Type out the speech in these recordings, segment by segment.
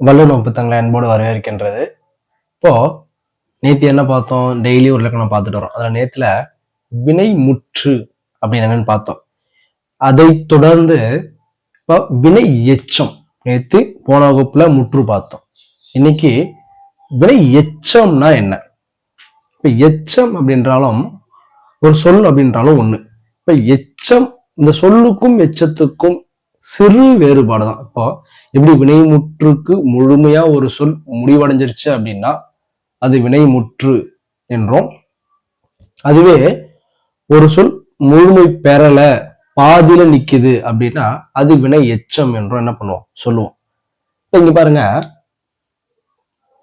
வல்லுநர் புத்தகங்களை அன்போடு வரவேற்கின்றது. இப்போ நேத்து என்ன பார்த்தோம்? டெய்லி ஒரு இலக்கணம் பார்த்துட்டு வரோம் அதில் நேத்துல வினை முற்று அப்படின்னு என்னன்னு பார்த்தோம். அதை தொடர்ந்து இப்போ வினை எச்சம். நேத்து போன வகுப்புல முற்று பார்த்தோம். இன்னைக்கு வினை எச்சம்னா என்ன? இப்ப எச்சம் அப்படின்றாலும் ஒரு சொல் அப்படின்றாலும் ஒண்ணு. இப்ப எச்சம் இந்த சொல்லுக்கும் எச்சத்துக்கும் சிறு வேறுபாடு தான். இப்போ எப்படி வினைமுற்றுக்கு முழுமையா ஒரு சொல் முடிவடைஞ்சிருச்சு அப்படின்னா அது வினைமுற்று என்றும். அதுவே ஒரு சொல் முழுமை பெறல பாதியில நிக்குது அப்படின்னா அது வினை எச்சம் என்றும் என்ன பண்ணுவோம்? சொல்லுவோம். இப்ப இங்க பாருங்க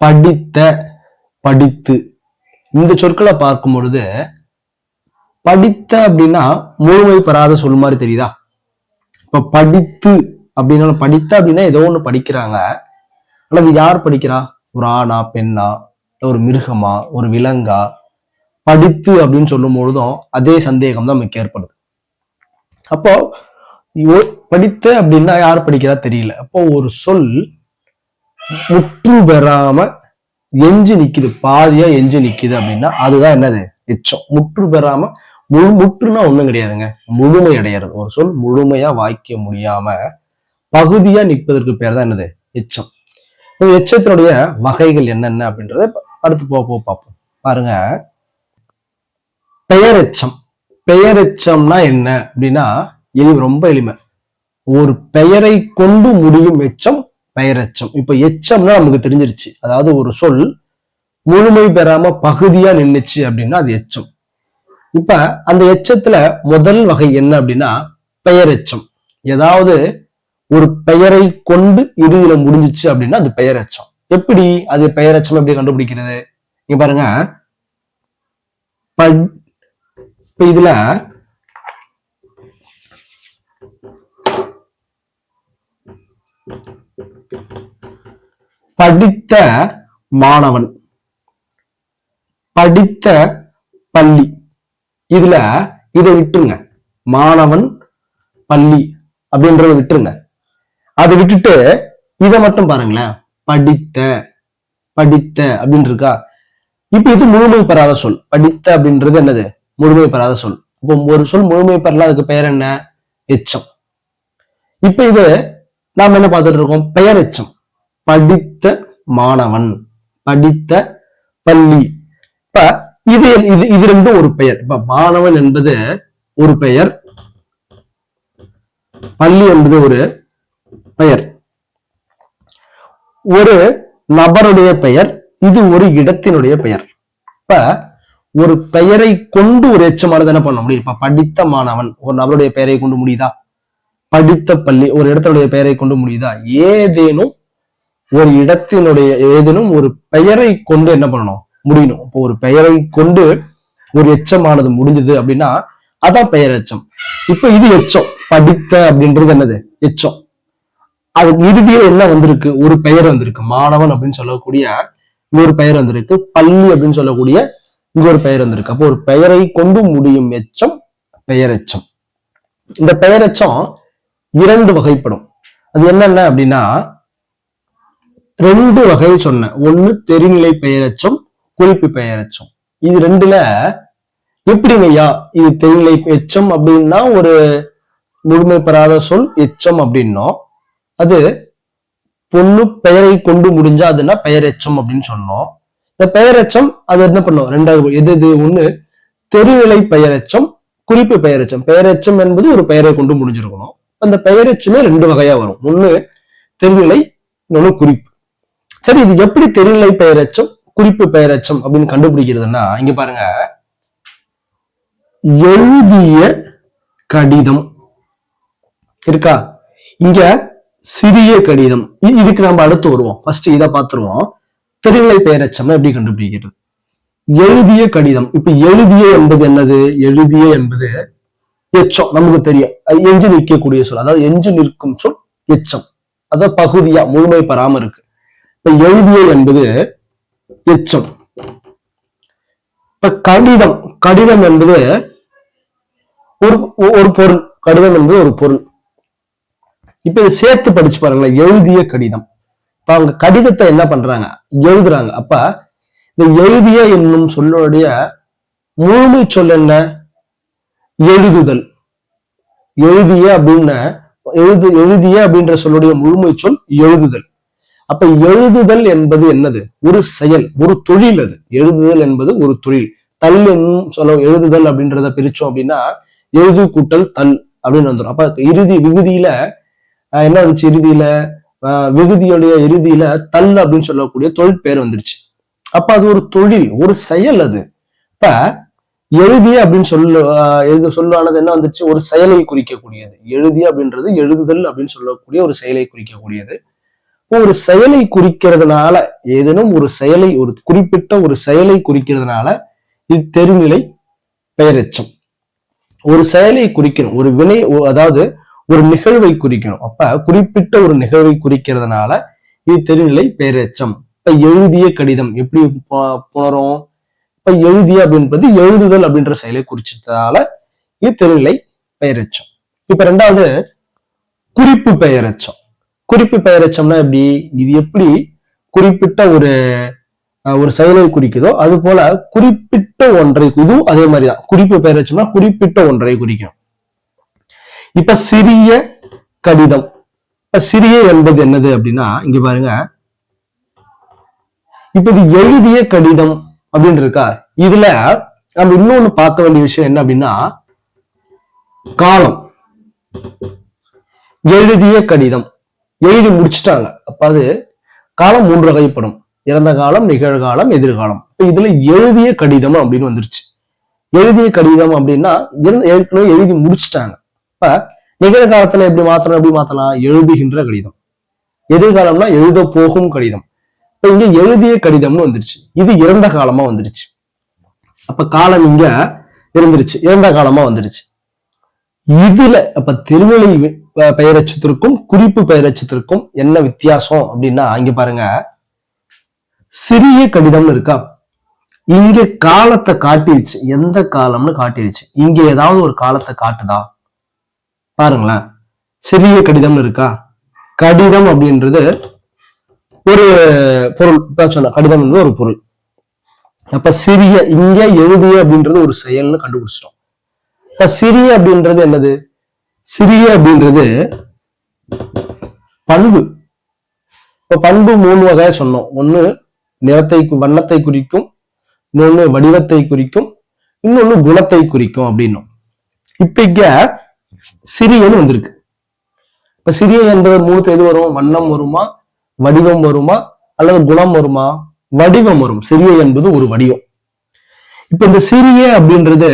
படித்த படித்து. இந்த சொற்களை பார்க்கும் பொழுது படித்த அப்படின்னா முழுமை பெறாத சொல் மாதிரி தெரியுதா? இப்ப படித்து அப்படின்னாலும் படித்த அப்படின்னா ஏதோ ஒண்ணு படிக்கிறாங்க. அல்லது யார் படிக்கிறா? ஒரு ஆணா பெண்ணா ஒரு மிருகமா ஒரு விலங்கா? படித்து அப்படின்னு சொல்லும் பொழுதும் அதே சந்தேகம் தான் நமக்கு ஏற்படுது. அப்போ படித்த அப்படின்னா யார் படிக்கிறா தெரியல. அப்போ ஒரு சொல் முற்று பெறாம எஞ்சி நிக்குது. பாதியா எஞ்சி நிக்குது அப்படின்னா அதுதான் என்னது? எச்சம். முற்று பெறாம முழு முற்றுனா ஒண்ணும் கிடையாதுங்க. முழுமை அடையிறது. ஒரு சொல் முழுமையா வாய்க்க முடியாம பகுதியா நிற்பதற்கு பேர் தான் என்னது? எச்சம். இந்த எச்சத்தினுடைய வகைகள் என்னென்ன அப்படின்றத அடுத்து போக போக பார்ப்போம். பாருங்க. பெயரெச்சம் பெயரெச்சம்னா என்ன அப்படின்னா எளிமை ரொம்ப எளிமை. ஒரு பெயரை கொண்டு முடியும் எச்சம் பெயரெச்சம் இப்ப எச்சம்னா நமக்கு தெரிஞ்சிருச்சு. அதாவது ஒரு சொல் முழுமை பெறாம பகுதியா நின்னுச்சு அப்படின்னா அது எச்சம். இப்ப அந்த எச்சத்துல முதல் வகை என்ன அப்படின்னா பெயர் எச்சம் ஏதாவது ஒரு பெயரை கொண்டு இறுதியில முடிஞ்சிச்சு அப்படின்னா அது பெயரெச்சம். எப்படி? அது பெயரெச்சம் எப்படி கண்டுபிடிக்கிறது? நீங்க பாருங்க. இப்ப இதுல படித்த மாணவன் படித்த பள்ளி இதுல இதை விட்டுருங்க. மாணவன் பள்ளி அப்படின்றத விட்டுருங்க. அதை விட்டுட்டு இதை மட்டும் பாருங்களேன். படித்த படித்த அப்படின்னு இருக்கா? இப்ப இது முழுமை பெறாத சொல். படித்த அப்படின்றது என்னது? முழுமை பெறாத சொல். இப்போ ஒரு சொல் முழுமை பெறல அதுக்கு பெயர் என்ன? எச்சம். இப்ப இது நாம என்ன பார்த்துட்டு இருக்கோம்? பெயர் எச்சம். படித்த மாணவன் படித்த பள்ளி. இப்ப இது இது இது ரெண்டும் ஒரு பெயர். இப்ப மாணவன் என்பது ஒரு பெயர். பள்ளி என்பது ஒரு பெயர். ஒரு நபருடைய பெயர் இது ஒரு இடத்தினுடைய பெயர். இப்ப ஒரு பெயரை கொண்டு ஒரு எச்சமானது என்ன பண்ண முடியும்? இப்ப படித்த மாணவன் ஒரு நபருடைய பெயரை கொண்டு முடியுதா? படித்த பள்ளி ஒரு இடத்தினுடைய பெயரை கொண்டு முடியுதா? ஏதேனும் ஒரு இடத்தினுடைய ஏதேனும் ஒரு பெயரை கொண்டு என்ன பண்ணணும்? முடியணும். இப்போ ஒரு பெயரை கொண்டு ஒரு எச்சமானது முடிஞ்சது அப்படின்னா அதான் பெயர் எச்சம். இப்ப இது எச்சம். படித்த அப்படின்றது என்னது? எச்சம். அது இறுதியில என்ன வந்திருக்கு? ஒரு பெயர் வந்திருக்கு. மாணவன் அப்படின்னு சொல்லக்கூடிய இங்க ஒரு பெயர் வந்திருக்கு. பள்ளி அப்படின்னு சொல்லக்கூடிய இங்க ஒரு பெயர் வந்திருக்கு. அப்போ ஒரு பெயரை கொண்டு முடியும் எச்சம் பெயர் எச்சம். இந்த பெயர் எச்சம் இரண்டு வகைப்படும். அது என்னென்ன அப்படின்னா ரெண்டு வகை சொன்னேன். ஒண்ணு தெரிநிலை பெயரெச்சம் குறிப்பு பெயரெச்சம். இது ரெண்டுல எப்படிங்க ஐயா இது தெரிநிலை எச்சம் அப்படின்னா ஒரு முழுமை பெறாத சொல் எச்சம் அப்படின்னோம். அது பொண்ணு பெயரை கொண்டு முடிஞ்சா அதுன்னா பெயர் எச்சம் அப்படின்னு சொன்னோம். இந்த பெயரெச்சம் அது என்ன பண்ணும்? ரெண்டாவது எது எது ஒண்ணு. தெரிநிலை பெயரெச்சம் குறிப்பு பெயரெச்சம். பெயரெச்சம் என்பது ஒரு பெயரை கொண்டு முடிஞ்சிருக்கணும். அந்த பெயரெச்சமே ரெண்டு வகையா வரும். ஒண்ணு தெருநிலை இன்னொன்னு குறிப்பு. சரி இது எப்படி தெரிநிலை பெயரெச்சம்? குறிப்பு பெயரச்சம் அப்படின்னு கண்டுபிடிக்கிறதுன்னா இங்க பாருங்க. எழுதிய கடிதம். இருக்கா? இங்க சிறிய கடிதம். இதுக்கு நம்ம அடுத்து வருவோம். ஃபர்ஸ்ட் இதை பார்த்துருவோம். திருநிலை பெயரச்சம் எப்படி கண்டுபிடிக்கிறது? எழுதிய கடிதம். இப்ப எழுதிய என்பது என்னது? எழுதிய என்பது எச்சம். நமக்கு தெரியும். எஞ்சி நிற்கக்கூடிய சொல். அதாவது எஞ்சி நிற்கும் சொல் எச்சம். அதாவது பகுதியா முழுமை பெறாம இருக்கு. இப்ப எழுதிய என்பது எச்சம். இப்ப கடிதம் கடிதம் என்பது ஒரு ஒரு பொருள் கடிதம் என்பது ஒரு பொருள். இப்ப இதை சேர்த்து படிச்சு பாருங்களேன் எழுதிய கடிதம். இப்ப அவங்க கடிதத்தை என்ன பண்றாங்க? எழுதுறாங்க. அப்ப இந்த எழுதிய என்னும் சொல்லுடைய முழு சொல் என்ன? எழுதுதல். எழுதிய அப்படின்னு எழுது எழுதிய அப்படின்ற சொல்லுடைய முழுமை சொல் எழுதுதல். அப்ப எழுதுதல் என்பது என்னது? ஒரு செயல் ஒரு தொழில் அது. எழுதுதல் என்பது ஒரு தொழில். தல் என்னும் சொல்ல எழுதுதல் அப்படின்றத பிரிச்சோம் அப்படின்னா எழுது கூட்டல் தல் அப்படின்னு வந்துடும் அப்ப இறுதி விகுதியில என்ன வந்துச்சு இறுதியில? விகுதியுடைய இறுதியில தல் அப்படின்னு சொல்லக்கூடிய தொழில் பேர் வந்துருச்சு. அப்ப அது ஒரு தொழில் ஒரு செயல் அது. இப்ப எழுதிய அப்படின்னு சொல்லு எழுத எழுது சொல்லானது என்ன வந்துச்சு? ஒரு செயலை குறிக்கக்கூடியது. எழுதிய அப்படின்றது எழுதுதல் அப்படின்னு சொல்லக்கூடிய ஒரு செயலை குறிக்கக்கூடியது. ஒரு செயலை குறிக்கிறதுனால ஏதேனும் ஒரு செயலை ஒரு குறிப்பிட்ட ஒரு செயலை குறிக்கிறதுனால இது தெருநிலை பெயரெச்சம். ஒரு செயலை குறிக்கணும் ஒரு வினை அதாவது ஒரு நிகழ்வை குறிக்கணும். அப்ப குறிப்பிட்ட ஒரு நிகழ்வை குறிக்கிறதுனால இது தெருநிலை பெயரெச்சம். இப்ப எழுதிய கடிதம் எப்படி புணரும் இப்ப எழுதிய அப்படின்றது எழுதுதல் அப்படின்ற செயலை குறிச்சதால இது தெருநிலை பெயரெச்சம். இப்ப ரெண்டாவது குறிப்பு பெயரெச்சம். குறிப்பு பெயரச்சம்னா எப்படி? இது எப்படி குறிப்பிட்ட ஒரு ஒரு செயலை குறிக்குதோ அது போல குறிப்பிட்ட ஒன்றை இதுவும் அதே மாதிரிதான். குறிப்பு பெயரச்சம்னா குறிப்பிட்ட ஒன்றை குறிக்கும். இப்ப சிறிய கடிதம். இப்ப சிறிய என்பது என்னது அப்படின்னா இங்க பாருங்க. இப்ப இது எழுதிய கடிதம் அப்படின்னு இருக்கா? இதுல நம்ம இன்னொன்னு பார்க்க வேண்டிய விஷயம் என்ன அப்படின்னா காலம். எழுதிய கடிதம். எழுதி முடிச்சிட்டாங்க. அப்ப அது காலம் மூன்று வகைப்படும் இறந்த காலம் நிகழ்காலம் எதிர்காலம். இப்ப இதுல எழுதிய கடிதம் அப்படின்னு வந்துருச்சு. எழுதிய கடிதம் அப்படின்னா ஏற்கனவே எழுதி முடிச்சிட்டாங்க. இப்ப நிகழ்காலத்துல எப்படி மாத்தணும் எப்படி மாத்தலாம்? எழுதுகின்ற கடிதம். எதிர்காலம்னா எழுத போகும் கடிதம். இப்ப இங்க எழுதிய கடிதம்னு வந்துருச்சு. இது இறந்த காலமா வந்துருச்சு. அப்ப காலம் இங்க இருந்துருச்சு. இறந்த காலமா வந்துருச்சு. இதுல அப்ப திருநிலை பெயரச்சத்திற்கும் குறிப்பு பெயரச்சத்திற்கும் என்ன வித்தியாசம் அப்படின்னா இங்க பாருங்க. சிறிய கடிதம்னு இருக்கா? இங்க காலத்தை காட்டிருச்சு. எந்த காலம்னு காட்டிருச்சு. இங்க ஏதாவது ஒரு காலத்தை காட்டுதா? பாருங்களேன். சிறிய கடிதம்னு இருக்கா? கடிதம் அப்படின்றது ஒரு பொருள். சொன்ன கடிதம் என்பது ஒரு பொருள். அப்ப சிறிய இங்க எழுதிய அப்படின்றது ஒரு செயல்னு கண்டுபிடிச்சிட்டோம். இப்ப சிறிய அப்படின்றது என்னது? சிறிய அப்படின்றது பண்பு. இப்போ பண்பு மூணு வகை சொன்னோம். ஒண்ணு நிறத்தை வண்ணத்தை குறிக்கும் இன்னொன்று வடிவத்தை குறிக்கும் இன்னொன்று குணத்தை குறிக்கும் அப்படின்னும். இப்ப இங்க சிறியன்னு வந்திருக்கு. இப்ப சிறிய என்பது மூணுத்து எது வரும்? வண்ணம் வருமா? வடிவம் வருமா? அல்லது குணம் வருமா? வடிவம் வரும். சிறிய என்பது ஒரு வடிவம். இப்ப இந்த சிறிய அப்படின்றது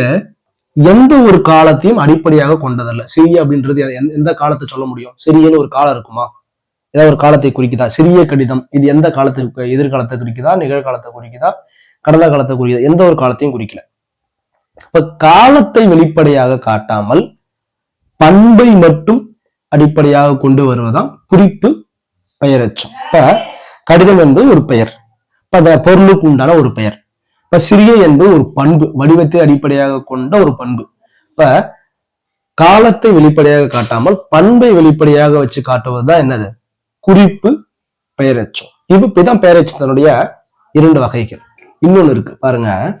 எந்த ஒரு காலத்தையும் அடிப்படையாக கொண்டதல்ல. சிறிய அப்படின்றது எந்த- எந்த காலத்தை சொல்ல முடியும்? சிறியன்னு ஒரு காலம் இருக்குமா? ஏதாவது ஒரு காலத்தை குறிக்குதா? சிறிய கடிதம் இது எந்த காலத்துக்கு எதிர்காலத்தை குறிக்குதா? நிகழ்காலத்தை குறிக்குதா? கடந்த காலத்தை குறிக்குதா? எந்த ஒரு காலத்தையும் குறிக்கல. இப்ப காலத்தை வெளிப்படையாக காட்டாமல் பண்பை மட்டும் அடிப்படையாக கொண்டு வருவதாம் குறிப்பு பெயரச்சம். இப்ப கடிதம் என்பது ஒரு பெயர். இப்ப அந்த பொருளுக்கு உண்டான ஒரு பெயர். இப்ப சிறிய என்பது ஒரு பண்பு வடிவத்தை அடிப்படையாக கொண்ட ஒரு பண்பு. இப்ப காலத்தை வெளிப்படையாக காட்டாமல் பண்பை வெளிப்படையாக வச்சு காட்டுவதுதான் என்னது? குறிப்பு பெயரச்சம். இது இப்படிதான் பெயரெச்சத்தினுடைய இரண்டு வகைகள். இன்னொன்னு இருக்கு பாருங்க.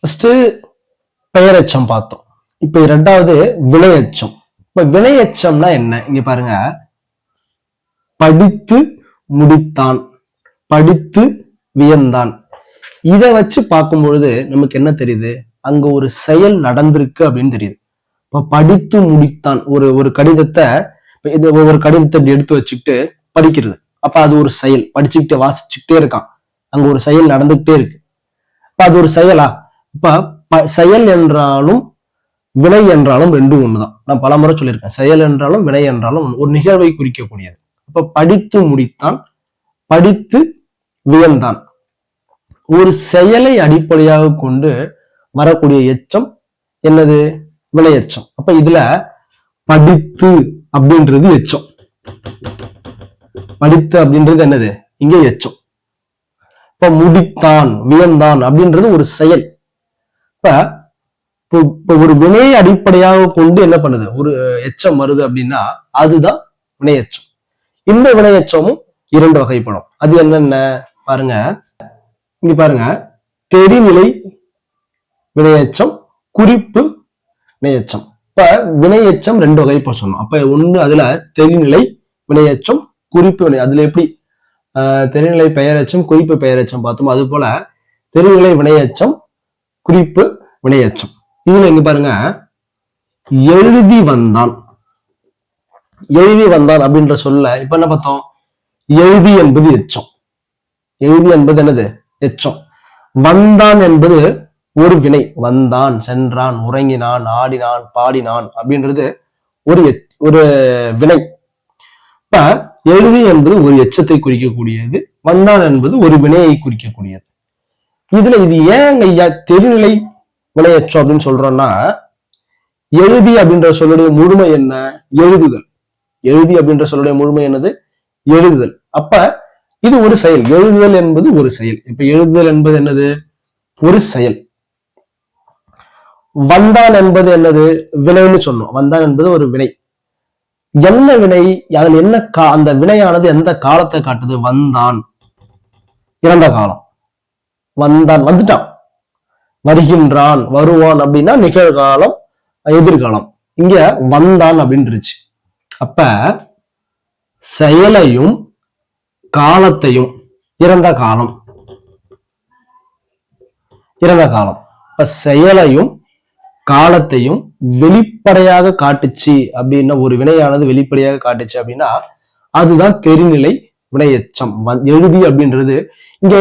ஃபர்ஸ்ட் பெயரச்சம் பார்த்தோம். இப்ப இரண்டாவது வினையச்சம். இப்ப வினையச்சம்னா என்ன? இங்க பாருங்க. படித்து முடித்தான் படித்து வியந்தான். இதை வச்சு பார்க்கும் பொழுது நமக்கு என்ன தெரியுது? அங்க ஒரு செயல் நடந்திருக்கு அப்படின்னு தெரியுது. இப்ப படித்து முடித்தான். ஒரு ஒரு கடிதத்தை இது ஒரு கடிதத்தை இப்படி எடுத்து வச்சுக்கிட்டு படிக்கிறது. அப்ப அது ஒரு செயல். படிச்சுக்கிட்டே வாசிச்சுக்கிட்டே இருக்கான். அங்க ஒரு செயல் நடந்துகிட்டே இருக்கு. அப்ப அது ஒரு செயலா? இப்ப ப- செயல் என்றாலும் வினை என்றாலும் ரெண்டும் ஒண்ணுதான். நான் பலமுறை சொல்லியிருக்கேன். செயல் என்றாலும் வினை என்றாலும் ஒரு நிகழ்வை குறிக்கக்கூடியது. அப்ப படித்து முடித்தான். படித்து வியந்தான். ஒரு செயலை அடிப்படையாக கொண்டு வரக்கூடிய எச்சம் என்னது? வினை எச்சம் அப்ப இதுல படித்து அப்படின்றது எச்சம். படித்து அப்படின்றது என்னது? இங்க எச்சம். இப்ப முடித்தான் வியந்தான் அப்படின்றது ஒரு செயல். இப்ப ஒரு வினையை அடிப்படையாக கொண்டு என்ன பண்ணுது? ஒரு எச்சம் வருது அப்படின்னா அதுதான் வினையச்சம். இந்த வினையச்சமும் இரண்டு வகைப்படும். அது என்னென்ன? பாருங்க. இங்க பாருங்க. தெரிநிலை வினையச்சம் குறிப்பு வினையச்சம் இப்ப வினையச்சம் ரெண்டு வகைப்பட சொன்னோம். அப்ப ஒண்ணு அதுல தெரிநிலை வினையச்சம் குறிப்பு வினை அதுல எப்படி? தெரிநிலை பெயரச்சம் குறிப்பு பெயரச்சம் பார்த்தோம். அது போல தெரிநிலை வினையச்சம் குறிப்பு வினையச்சம் இதுல இங்க பாருங்க. எழுதி வந்தான். எழுதி வந்தான் அப்படின்ற சொல்ல இப்ப என்ன பார்த்தோம்? எழுதி என்பது எச்சம். எழுதி என்பது என்னது? எச்சம். வந்தான் என்பது ஒரு வினை. வந்தான் சென்றான் உறங்கினான் ஆடினான் பாடினான் அப்படின்றது ஒரு ஒரு வினை. இப்ப எழுதி என்பது ஒரு எச்சத்தை குறிக்கக்கூடியது வந்தான் என்பது ஒரு வினையை குறிக்கக்கூடியது. இதுல இது ஏன் ஐயா தெரிநிலை வினையச்சம் அப்படின்னு சொல்றோம்னா எழுதி அப்படின்ற சொல்லுடைய முழுமை என்ன? எழுதுதல். எழுதி அப்படின்ற சொல்லுடைய முழுமை என்னது? எழுதுதல். அப்ப இது ஒரு செயல். எழுதுதல் என்பது ஒரு செயல். இப்ப எழுதுதல் என்பது என்னது? ஒரு செயல். வந்தான் என்பது என்னது? வினைன்னு சொன்னோம். வந்தான் என்பது ஒரு வினை. என்ன வினை? அதில் என்ன கா அந்த வினையானது எந்த காலத்தை காட்டுது? வந்தான். இறந்த காலம். வந்தான். வந்துட்டான். வருகின்றான். வருவான் அப்படின்னா நிகழ்காலம் எதிர்காலம். இங்க வந்தான் அப்படின்றுச்சு. அப்ப செயலையும் காலத்தையும் இறந்த காலம். இறந்த காலம். இப்ப செயலையும் காலத்தையும் வெளிப்படையாக காட்டுச்சு அப்படின்னா ஒரு வினையானது வெளிப்படையாக காட்டுச்சு அப்படின்னா அதுதான் தெரிநிலை வினையச்சம். எழுதி அப்படின்றது இங்க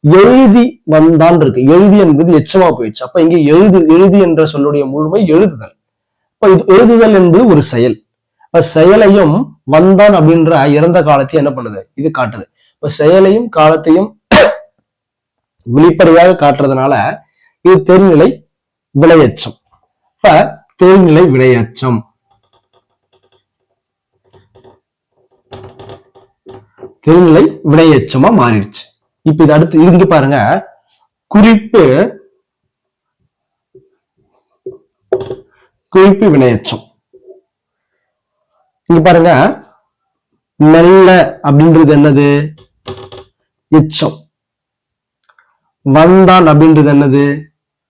எழுதி வந்தான் இருக்கு. எழுதி என்பது எச்சமா போயிடுச்சு. அப்ப இங்க எழுது எழுதி என்ற சொல்லுடைய முழுமை எழுதுதல். இப்ப எழுதுதல் என்பது ஒரு செயல். இப்ப செயலையும் வந்தான் அப்படின்ற இறந்த காலத்தையும் என்ன பண்ணுது? இது காட்டுது. இப்ப செயலையும் காலத்தையும் வெளிப்படையாக காட்டுறதுனால இது தெரிநிலை விளையச்சம் இப்ப தெரிநிலை விளையச்சம் தெரிநிலை வினையச்சமா மாறிடுச்சு. இப்ப இது அடுத்து இருந்து பாருங்க. குறிப்பு குறிப்பு வினையச்சம் இங்க பாருங்க. மெல்ல அப்படின்றது என்னது? எச்சம். வந்தான் அப்படின்றது என்னது?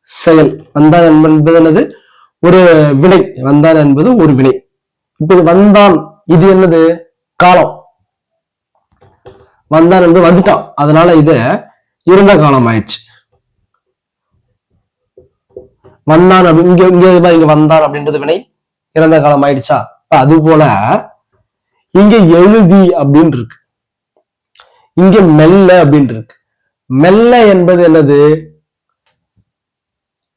செயல். வந்தான் என்பது என்னது? ஒரு வினை. வந்தான் என்பது ஒரு வினை. இப்ப இது வந்தான் இது என்னது? காலம். வந்தான் என்பது வந்துட்டான். அதனால இது இருந்த காலம் ஆயிடுச்சு. வந்தான் அப்படி இங்க இங்க இங்க வந்தான் அப்படின்றது வினை. இறந்த காலம் ஆயிடுச்சா? அது போல இங்க எழுதி அப்படின்னு இருக்கு இங்க மெல்ல அப்படின்னு இருக்கு மெல்ல என்பது என்னது?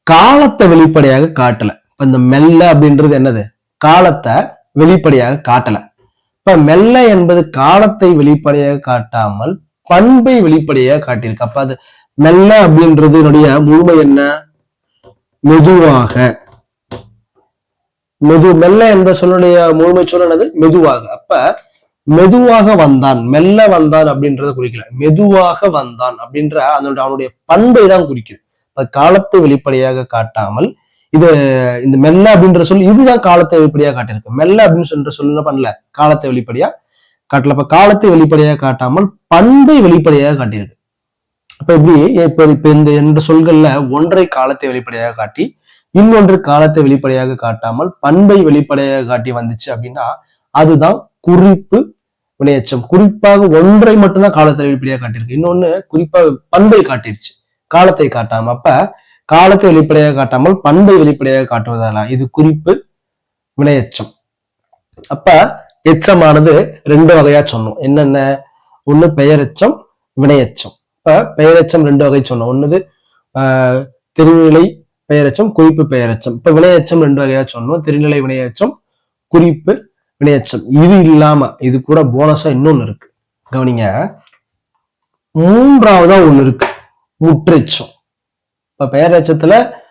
காலத்தை வெளிப்படையாக காட்டல. இப்ப இந்த மெல்ல அப்படின்றது என்னது? காலத்தை வெளிப்படையாக காட்டல. இப்ப மெல்ல என்பது காலத்தை வெளிப்படையாக காட்டாமல் பண்பை வெளிப்படையாக காட்டியிருக்கு. அப்ப அது மெல்ல அப்படின்றது என்னுடைய முழுமை என்ன? மெதுவாக. மெது மெல்ல என்ற சொல்லுடைய முழுமை சொல் என்னது? மெதுவாக. அப்ப மெதுவாக வந்தான் மெல்ல வந்தான் அப்படின்றத குறிக்கல. மெதுவாக வந்தான் அப்படின்ற அதனுடைய அவனுடைய பண்பை தான் குறிக்குது. அது காலத்தை வெளிப்படையாக காட்டாமல் இது இந்த மெல்ல அப்படின்ற சொல் இதுதான் காலத்தை வெளிப்படையாக காட்டியிருக்கு. மெல்ல அப்படின்னு சொல்ற சொல்ல பண்ணல? காலத்தை வெளிப்படையா காட்டல. அப்ப காலத்தை வெளிப்படையாக காட்டாமல் பண்பை வெளிப்படையாக காட்டியிருக்கு. அப்ப எப்படி? இப்ப இப்ப இந்த என்ற சொல்கள்ல ஒன்றை காலத்தை வெளிப்படையாக காட்டி இன்னொன்று காலத்தை வெளிப்படையாக காட்டாமல் பண்பை வெளிப்படையாக காட்டி வந்துச்சு அப்படின்னா அதுதான் குறிப்பு வினையச்சம். குறிப்பாக ஒன்றை மட்டும்தான் காலத்தை வெளிப்படையாக காட்டியிருக்கு. இன்னொன்னு குறிப்பா பண்பை காட்டிருச்சு. காலத்தை காட்டாம. அப்ப காலத்தை வெளிப்படையாக காட்டாமல் பண்பை வெளிப்படையாக காட்டுவதால? இது குறிப்பு வினையச்சம். அப்ப எச்சமானது ரெண்டு வகையா சொன்னோம். என்னென்ன? ஒண்ணு பெயரெச்சம் வினையச்சம். இப்ப பெயரெச்சம் ரெண்டு வகை சொன்னோம். ஒண்ணுது ஆஹ் திருநிலை பெயரச்சம் குறிப்பு பெயரச்சம். இப்ப வினையச்சம் ரெண்டு வகையா சொன்னோம். திருநிலை வினையச்சம் குறிப்பு வினையச்சம். இது இல்லாம இது கூட போனஸா இன்னொன்னு இருக்கு. கவனிங்க. மூன்றாவதா ஒண்ணு இருக்கு. முற்றெச்சம் இப்ப பெயர்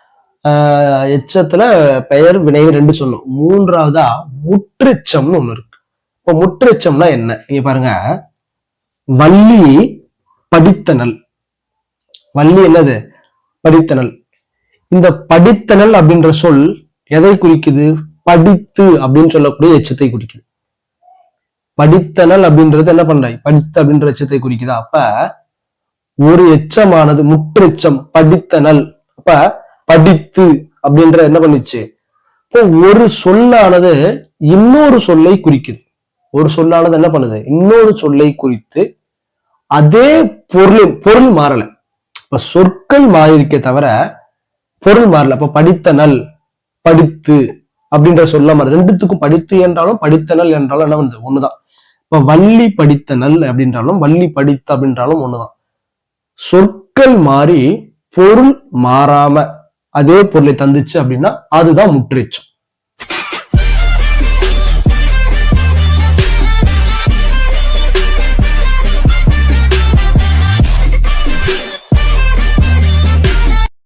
ஆஹ் எச்சத்துல பெயர் வினை ரெண்டு சொன்னோம். மூன்றாவதா முற்றெச்சம்னு ஒண்ணு இருக்கு. இப்ப முற்றெச்சம்னா என்ன? நீங்க பாருங்க. வள்ளி படித்தனல் வள்ளி என்னது? படித்தனல் இந்த படித்தனல் அப்படின்ற சொல் எதை குறிக்குது? படித்து அப்படின்னு சொல்லக்கூடிய எச்சத்தை குறிக்குது. படித்தனல் அப்படின்றது என்ன பண்றாய்? படித்து அப்படின்ற எச்சத்தை குறிக்குதா? அப்ப ஒரு எச்சமானது முற்றெச்சம் படித்தனல். அப்ப படித்து அப்படின்ற என்ன பண்ணுச்சு? இப்போ ஒரு சொல்லானது இன்னொரு சொல்லை குறிக்குது. ஒரு சொல்லானது என்ன பண்ணுது? இன்னொரு சொல்லை குறித்து அதே பொருள் பொருள் மாறல. இப்ப சொற்கள் மாறியிருக்கே தவிர பொருள் மாறல. அப்ப படித்தனல் படித்து அப்படின்ற சொல்ல மாதிரி ரெண்டுத்துக்கும் படித்து என்றாலும் படித்த நல் என்றாலும் என்ன வந்து ஒண்ணுதான். இப்ப வள்ளி படித்த நல் அப்படின்றாலும் வள்ளி படித்து அப்படின்றாலும் ஒண்ணுதான். சொற்கள் மாறி பொருள் மாறாம அதே பொருளை தந்துச்சு அப்படின்னா அதுதான் முற்றெச்சம்.